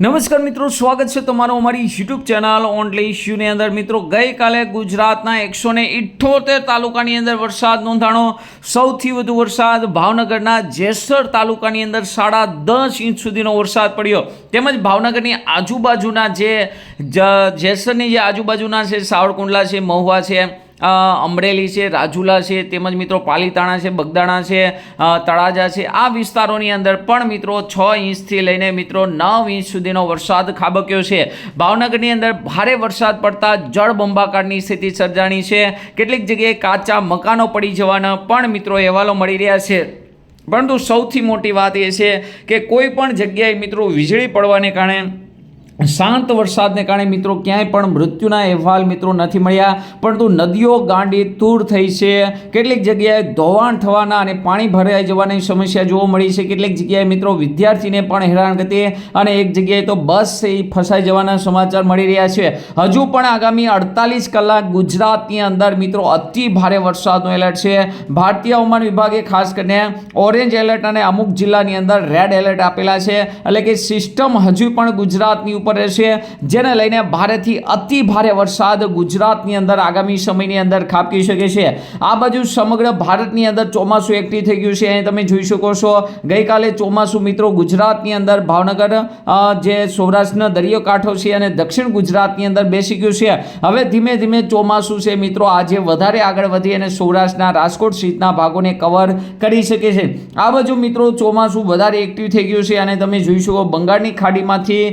નમસ્કાર મિત્રો, સ્વાગત છે તમારું અમારી યુટ્યુબ ચેનલ ઓનલી ઇશ્યુની અંદર. મિત્રો, ગઈકાલે ગુજરાતના એકસો ને ઇઠ્ઠોતેર તાલુકાની અંદર વરસાદ નોંધાણો, સૌથી વધુ વરસાદ ભાવનગરના જેસર તાલુકાની અંદર સાડા દસ ઇંચ સુધીનો વરસાદ પડ્યો. તેમજ ભાવનગરની આજુબાજુના જે, જેસરની જે આજુબાજુના છે, સાવરકુંડલા છે, મહુવા છે અમરેલી છે, રાજુલા છે, તેમજ મિત્રો પાલીતાણા છે, બગદાણા છે તળાજા છે. આ વિસ્તારોની અંદર પણ મિત્રો છ ઇંચથી લઈને મિત્રો નવ ઇંચ સુધીનો વરસાદ ખાબક્યો છે. ભાવનગરની અંદર ભારે વરસાદ પડતા જળબંબાકારની સ્થિતિ સર્જાણી છે. કેટલીક જગ્યાએ કાચા મકાનો પડી જવાના પણ મિત્રો અહેવાલો મળી રહ્યા છે. પરંતુ સૌથી મોટી વાત એ છે કે કોઈ પણ જગ્યાએ મિત્રો વીજળી પડવાને કારણે શાંત વરસાદને કારણે મિત્રો ક્યાંય પણ મૃત્યુના અહેવાલ મિત્રો નથી મળ્યા, પરંતુ નદીઓ ગાંડી તૂર થઈ છે. કેટલીક જગ્યાએ ધોવાણ થવાના અને પાણી ભરાઈ જવાની સમસ્યા જોવા મળી છે. કેટલીક જગ્યાએ મિત્રો વિદ્યાર્થીને પણ હેરાન કરતી અને એક જગ્યાએ તો બસ એ ફસાઈ જવાના સમાચાર મળી રહ્યા છે. હજુ પણ આગામી અડતાલીસ કલાક ગુજરાતની અંદર મિત્રો અતિ ભારે વરસાદનો એલર્ટ છે. ભારતીય હવામાન વિભાગે ખાસ કરીને ઓરેન્જ એલર્ટ અને અમુક જિલ્લાની અંદર રેડ એલર્ટ આપેલા છે. એટલે કે સિસ્ટમ હજુ પણ ગુજરાતની ઉપર રહેશે, જેને લઈને ભારેથી અતિ ભારે વરસાદ ગુજરાતની અંદર આગામી સમયની અંદર ખાબકી શકે છે. આ બાજુ સમગ્ર ભારતની અંદર ચોમાસું એક્ટિવ થઈ ગયું છે. અહીં તમે જોઈ શકો છો, ગઈકાલે ચોમાસું મિત્રો ગુજરાતની અંદર ભાવનગર જે સૌરાષ્ટ્રનો દરિયો કાંઠો છે અને દક્ષિણ ગુજરાતની અંદર બેસી ગયું છે. હવે ધીમે ધીમે ચોમાસું છે મિત્રો, આજે વધારે આગળ વધી અને સૌરાષ્ટ્રના રાજકોટ સહિતના ભાગોને કવર કરી શકે છે. આ બાજુ મિત્રો ચોમાસું વધારે એક્ટિવ થઈ ગયું છે અને તમે જોઈ શકો, બંગાળની ખાડીમાંથી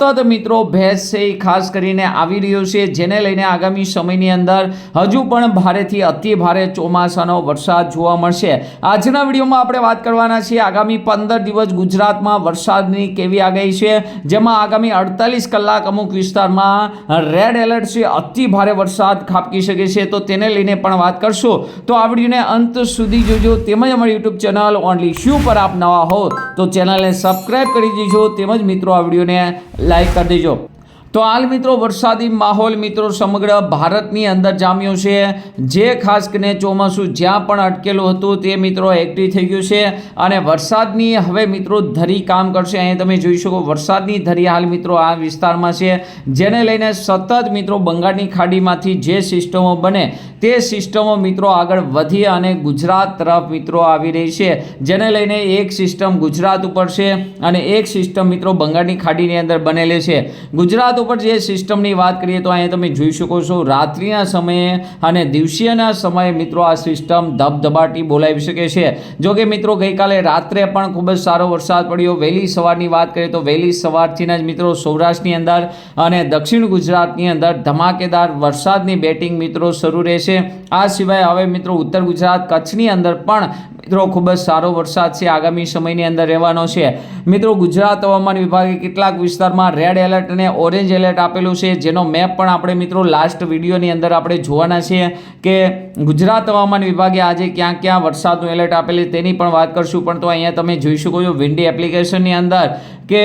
સતત મિત્રો ભેંસ છે એ ખાસ કરીને આવી રહ્યો છે, જેને લઈને આગામી સમયની અંદર હજુ પણ ભારેથી અતિ ભારે ચોમાસાનો વરસાદ જોવા મળશે. આજના વિડીયોમાં આપણે વાત કરવાના છીએ આગામી પંદર દિવસ ગુજરાતમાં વરસાદની કેવી આગાહી છે, જેમાં આગામી અડતાલીસ કલાક અમુક વિસ્તારમાં રેડ એલર્ટ છે, અતિ ભારે વરસાદ ખાબકી શકે છે, તો તેને લઈને પણ વાત કરશું. તો આ વિડીયોને અંત સુધી જોજો, તેમજ અમારી યુટ્યુબ ચેનલ ઓનલી શ્યુ પર આપ નવા હો, તો ચેનલને સબસ્ક્રાઈબ કરી દેજો, તેમજ મિત્રો આ વિડીયોને લાઈક કરી દેજો. તો હાલ મિત્રો વરસાદી માહોલ મિત્રો સમગ્ર ભારતની અંદર જામ્યો છે. જે ખાસ કરીને ચોમાસું જ્યાં પણ અટકેલું હતું તે મિત્રો એક્ટિવ થઈ ગયું છે અને વરસાદની હવે મિત્રો ધરી કામ કરશે. અહીં તમે જોઈ શકો વરસાદની ધરી હાલ મિત્રો આ વિસ્તારમાં છે. જેને લઈને સતત મિત્રો બંગાળની ખાડીમાંથી જે સિસ્ટમો બને તે સિસ્ટમો મિત્રો આગળ વધી અને ગુજરાત તરફ મિત્રો આવી રહી છે. જેને લઈને એક સિસ્ટમ ગુજરાત ઉપર છે અને એક સિસ્ટમ મિત્રો બંગાળની ખાડીની અંદર બનેલી છે. ગુજરાત ઉપર જે સિસ્ટમની વાત કરીએ તો અહીંયા તમે જોઈ શકો છો, રાત્રિના સમયે અને દિવસીયના સમયે મિત્રો આ સિસ્ટમ ધબધબાટી બોલાવી શકે છે. જો કે મિત્રો ગઈકાલે રાત્રે પણ ખૂબ જ સારો વરસાદ પડ્યો. વહેલી સવારની વાત કરીએ તો વહેલી સવારથીના જ મિત્રો સૌરાષ્ટ્રની અંદર અને દક્ષિણ ગુજરાતની અંદર ધમાકેદાર વરસાદની બેટિંગ મિત્રો શરૂ રહેશે. આ સિવાય હવે મિત્રો ઉત્તર ગુજરાત કચ્છની અંદર પણ મિત્રો ખૂબ જ સારો વરસાદ છે, આગામી સમયની અંદર રહેવાનો છે. મિત્રો ગુજરાત હવામાન વિભાગે કેટલાક વિસ્તારમાં રેડ એલર્ટ અને ઓરેન્જ એલર્ટ આપેલું છે, જેનો મેપ પણ આપણે મિત્રો લાસ્ટ વિડીયોની અંદર આપણે જોવાના છીએ કે ગુજરાત હવામાન વિભાગે આજે ક્યાં ક્યાં વરસાદનું એલર્ટ આપેલી તેની પણ વાત કરશું. પણ તો અહીંયા તમે જોઈ શકો છો વિન્ડી એપ્લિકેશનની અંદર કે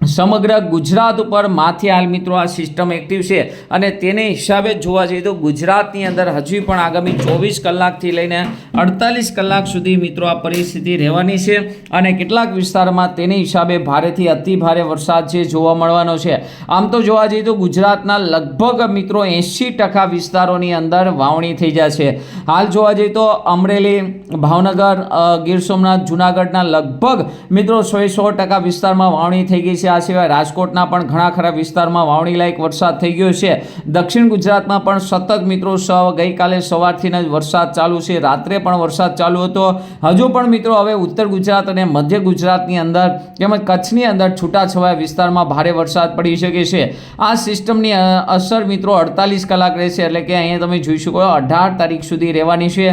સમગ્ર ગુજરાત ઉપર માથે હાલ મિત્રો આ સિસ્ટમ એક્ટિવ છે અને તેને હિસાબે જોવા જઈએ તો ગુજરાતની અંદર હજી પણ આગામી ચોવીસ કલાકથી લઈને અડતાલીસ કલાક સુધી મિત્રો આ પરિસ્થિતિ રહેવાની છે અને કેટલાક વિસ્તારમાં તેની હિસાબે ભારેથી અતિ ભારે વરસાદ છે જોવા મળવાનો છે. આમ તો જોવા જઈએ તો ગુજરાતના લગભગ મિત્રો એંશી ટકા વિસ્તારોની અંદર વાવણી થઈ જશે હાલ જોવા જઈએ તો અમરેલી, ભાવનગર ગીર સોમનાથ, જુનાગઢના લગભગ મિત્રો સો સો ટકા વિસ્તારમાં વાવણી થઈ ગઈ છે આ સિવાય રાજકોટના પણ ઘણા ખરા વિસ્તારમાં વાવણી લાયક વરસાદ થઈ ગયો છે. દક્ષિણ ગુજરાતમાં પણ સતત મિત્રો ગઈકાલે સવારથી જ વરસાદ ચાલુ છે. રાત્રે પણ વરસાદ ચાલુ હતો. હજુ પણ મિત્રો હવે ઉત્તર ગુજરાત અને મધ્ય ગુજરાતની અંદર તેમજ કચ્છની અંદર છૂટાછવાયા વિસ્તારમાં ભારે વરસાદ પડી શકે છે. આ સિસ્ટમની અસર મિત્રો અડતાલીસ કલાક રહેશે એટલે કે અહીંયા તમે જોઈ શકો અઢાર તારીખ સુધી રહેવાની છે.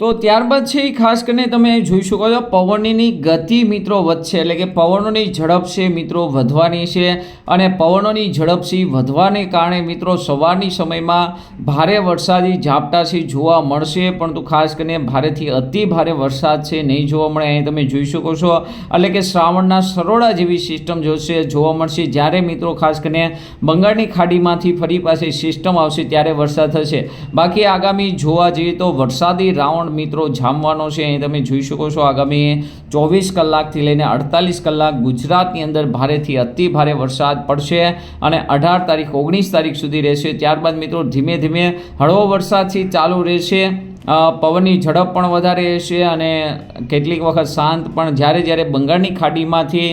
તો ત્યારબાદ છે એ ખાસ કરીને તમે જોઈ શકો છો, પવનની ગતિ મિત્રો વધશે, એટલે કે પવનોની ઝડપ છે મિત્રો વધવાની છે, અને પવનોની ઝડપ છે વધવાને કારણે મિત્રો સવારની સમયમાં ભારે વરસાદી ઝાપટા જોવા મળશે, પરંતુ ખાસ કરીને ભારેથી અતિ ભારે વરસાદ છે નહીં જોવા મળે. અહીં તમે જોઈ શકો છો, એટલે કે શ્રાવણના સરોડા જેવી સિસ્ટમ જોશે, જોવા મળશે. જ્યારે મિત્રો ખાસ કરીને બંગાળની ખાડીમાંથી ફરી પાસે સિસ્ટમ આવશે, ત્યારે વરસાદ થશે. બાકી આગામી જોવા જઈએ તો વરસાદી રાઉન્ડ રાઉન્ડ મિત્રો જામવાનો છે. અહીં તમે જોઈ શકો છો આગામી ચોવીસ કલાકથી લઈને અડતાલીસ કલાક ગુજરાતની અંદર ભારેથી અતિ ભારે વરસાદ પડશે અને અઢાર તારીખ, ઓગણીસ તારીખ સુધી રહેશે. ત્યારબાદ મિત્રો ધીમે ધીમે હળવો વરસાદથી ચાલુ રહેશે. પવનની ઝડપ પણ વધારે રહેશે અને કેટલીક વખત શાંત પણ જ્યારે જ્યારે બંગાળની ખાડીમાંથી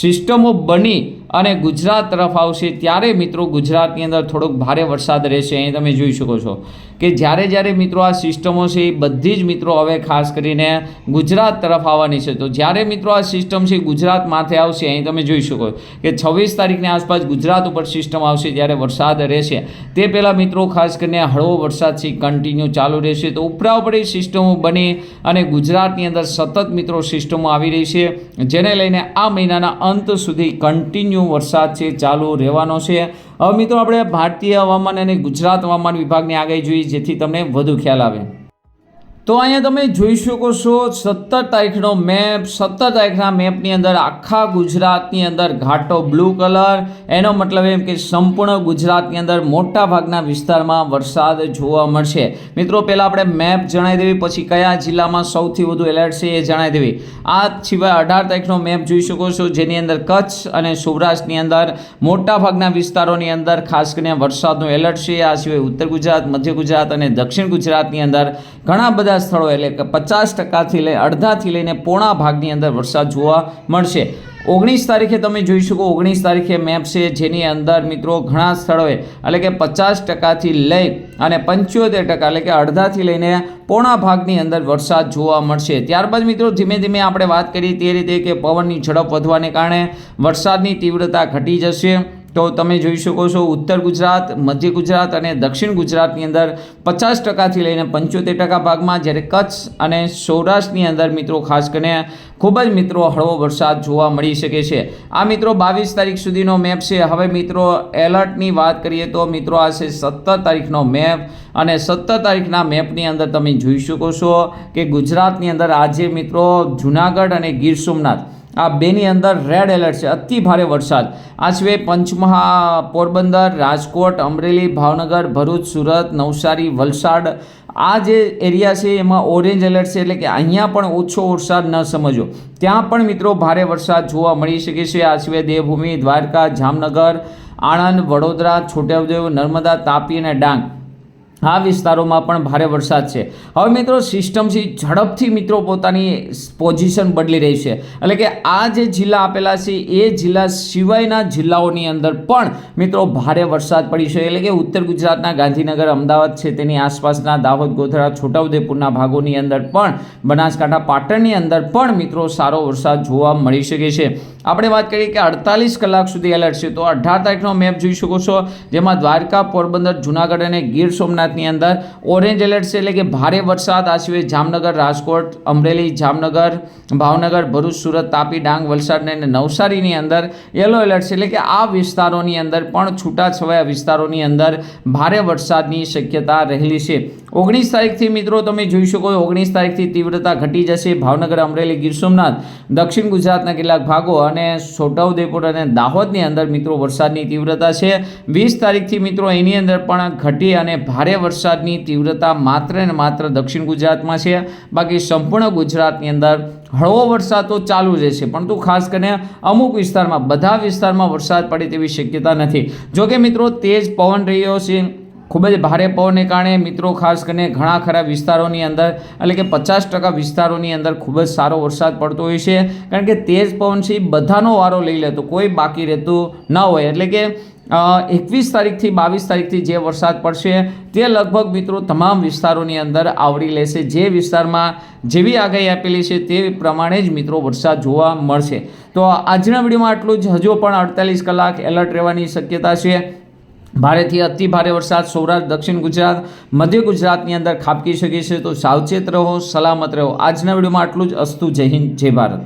સિસ્ટમો બની અને ગુજરાત તરફ આવશે ત્યારે મિત્રો ગુજરાતની અંદર થોડોક ભારે વરસાદ રહેશે. અહીં તમે જોઈ શકો છો કે જ્યારે જ્યારે મિત્રો આ સિસ્ટમો છે એ બધી જ મિત્રો હવે ખાસ કરીને ગુજરાત તરફ આવવાની છે. તો જ્યારે મિત્રો આ સિસ્ટમ છે ગુજરાત માથે આવશે, અહીં તમે જોઈ શકો કે છવ્વીસ તારીખની આસપાસ ગુજરાત ઉપર સિસ્ટમ આવશે ત્યારે વરસાદ રહેશે. તે પહેલાં મિત્રો ખાસ કરીને હળવો વરસાદ છે કન્ટિન્યુ ચાલુ રહેશે. તો ઉપરા ઉપરી સિસ્ટમો બની અને ગુજરાતની અંદર સતત મિત્રો સિસ્ટમો આવી રહી છે, જેને લઈને આ મહિનાના અંત સુધી કન્ટિન્યુ વરસાદ છે, ચાલુ રહેવાનો છે. હવે મિત્રો, આપણે ભારતીય હવામાન અને ગુજરાત હવામાન વિભાગની આગાહી જોઈએ જેથી તમને વધુ ખ્યાલ આવે. તો અહીંયા તમે જોઈ શકો છો સત્તર તારીખનો મેપ. સત્તર તારીખના મેપની અંદર આખા ગુજરાતની અંદર ઘાટો બ્લુ કલર. એનો મતલબ એમ કે સંપૂર્ણ ગુજરાતની અંદર મોટા ભાગના વિસ્તારમાં વરસાદ જોવા મળશે. મિત્રો, પહેલાં આપણે મેપ જણાવી દેવી, પછી કયા જિલ્લામાં સૌથી વધુ એલર્ટ છે એ જણાવી દેવી. આ સિવાય અઢાર તારીખનો મેપ જોઈ શકો છો, જેની અંદર કચ્છ અને સૌરાષ્ટ્રની અંદર મોટા ભાગના વિસ્તારોની અંદર ખાસ કરીને વરસાદનું એલર્ટ છે. આ સિવાય ઉત્તર ગુજરાત, મધ્ય ગુજરાત અને દક્ષિણ ગુજરાતની અંદર ઘણા બધા સ્થળો એટલે કે પચાસ ટકાથી લઈ અડધાથી લઈને પોણા ભાગની અંદર વરસાદ જોવા મળશે. ઓગણીસ તારીખે તમે જોઈ શકો, ઓગણીસ તારીખે મેપ છે જેની અંદર મિત્રો ઘણા સ્થળોએ એટલે કે પચાસ ટકાથી લઈ અને પંચોતેર ટકા એટલે કે અડધાથી લઈને પોણા ભાગની અંદર વરસાદ જોવા મળશે. ત્યારબાદ મિત્રો ધીમે ધીમે આપણે વાત કરીએ તે રીતે કે પવનની ઝડપ વધવાને કારણે વરસાદની તીવ્રતા ઘટી જશે. તો તમે જોઈ શકો છો ઉત્તર ગુજરાત, મધ્ય ગુજરાત અને દક્ષિણ ગુજરાતની અંદર પચાસ ટકાથી લઈને પંચોતેર ટકા ભાગમાં જ્યારે કચ્છ અને સૌરાષ્ટ્રની અંદર મિત્રો ખાસ કરીને ખૂબ જ મિત્રો હળવો વરસાદ જોવા મળી શકે છે. આ મિત્રો બાવીસ તારીખ સુધીનો મેપ છે. હવે મિત્રો એલર્ટની વાત કરીએ તો મિત્રો આ છે સત્તર તારીખનો મેપ અને સત્તર તારીખના મેપની અંદર તમે જોઈ શકો છો કે ગુજરાતની અંદર આજે મિત્રો જુનાગઢ અને ગીર સોમનાથ આ બેની અંદર રેડ એલર્ટ છે. અતિ ભારે વરસાદ. આ સિવાય પંચમહા પોરબંદર, રાજકોટ, અમરેલી, ભાવનગર, ભરૂચ, સુરત, નવસારી, વલસાડ આ જે એરિયા છે એમાં ઓરેન્જ એલર્ટ છે. એટલે કે અહીંયા પણ ઓછો વરસાદ ન સમજો ત્યાં પણ મિત્રો ભારે વરસાદ જોવા મળી શકે છે. આ સિવાય દેવભૂમિ, દ્વારકા, જામનગર, આણંદ, વડોદરા છોટાઉદેવ નર્મદા, તાપી અને ડાંગ. આ વિસ્તારોમાં પણ ભારે વરસાદ છે. હવે મિત્રો, સિસ્ટમથી ઝડપથી મિત્રો પોતાની પોઝિશન બદલી રહી છે. એટલે કે આ જે જિલ્લા આપેલા છે, એ જિલ્લા સિવાયના જિલ્લાઓની અંદર પણ મિત્રો ભારે વરસાદ પડી છે. એટલે કે ઉત્તર ગુજરાતના ગાંધીનગર, અમદાવાદ છે તેની આસપાસના દાહોદ, ગોધરા, છોટાઉદેપુરના ભાગોની અંદર પણ, બનાસકાંઠા, પાટણની અંદર પણ મિત્રો સારો વરસાદ જોવા મળી શકે છે. આપણે વાત કરીએ કે અડતાલીસ કલાક સુધી એલર્ટ છે. તો અઢાર તારીખનો મેપ જોઈ શકો છો, જેમાં દ્વારકા, પોરબંદર, જુનાગઢ અને ગીર સોમનાથની અંદર ઓરેન્જ એલર્ટ છે એટલે કે ભારે વરસાદ આ સિવાય જામનગર, રાજકોટ, અમરેલી, જામનગર, ભાવનગર, ભરૂચ, સુરત, તાપી, ડાંગ વલસાડ અને નવસારીની અંદર યલો એલર્ટ છે. એટલે કે આ વિસ્તારોની અંદર પણ છૂટાછવાયા વિસ્તારોની અંદર ભારે વરસાદની શક્યતા રહેલી છે. ઓગણીસ તારીખથી મિત્રો તમે જોઈ શકો ઓગણીસ તારીખથી તીવ્રતા ઘટી જશે. ભાવનગર, અમરેલી, ગીર સોમનાથ, દક્ષિણ ગુજરાતના કેટલાક ભાગો અને છોટાઉદેપુર અને દાહોદની અંદર મિત્રો વરસાદની તીવ્રતા છે. વીસ તારીખથી મિત્રો એની અંદર પણ ઘટી અને ભારે વરસાદની તીવ્રતા માત્ર ને માત્ર દક્ષિણ ગુજરાતમાં છે. બાકી સંપૂર્ણ ગુજરાતની અંદર હળવો વરસાદ તો ચાલુ રહેશે. પરંતુ ખાસ કરીને અમુક વિસ્તારમાં, બધા વિસ્તારમાં વરસાદ પડે તેવી શક્યતા નથી. જોકે મિત્રો તેજ પવન રહ્યો છે. ખૂબ જ ભારે પવનને કારણે મિત્રો, ખાસ કરીને ઘણા ખરા વિસ્તારોની અંદર, એટલે કે પચાસ ટકા વિસ્તારોની અંદર ખૂબ જ સારો વરસાદ પડતો હોય છે. કારણ કે તેજ પવન છે બધાનો વારો લઈ લેતો કોઈ બાકી રહેતું ન હોય. એટલે કે એકવીસ તારીખથી બાવીસ તારીખથી જે વરસાદ પડશે તે લગભગ મિત્રો તમામ વિસ્તારોની અંદર આવરી લેશે. જે વિસ્તારમાં જેવી આગાહી આપેલી છે તે પ્રમાણે જ મિત્રો વરસાદ જોવા મળશે. તો આજના વિડીયોમાં આટલું જ. હજુ પણ અડતાલીસ કલાક એલર્ટ રહેવાની શક્યતા છે. ભારેથી અતિ ભારે વરસાદ સૌરાષ્ટ્ર, દક્ષિણ ગુજરાત, મધ્ય ગુજરાતની અંદર ખાબકી શકે છે. તો સાવચેત રહો, સલામત રહો. આજના વિડીયોમાં આટલું જ. અસ્તુ જય હિન્દ, જય ભારત.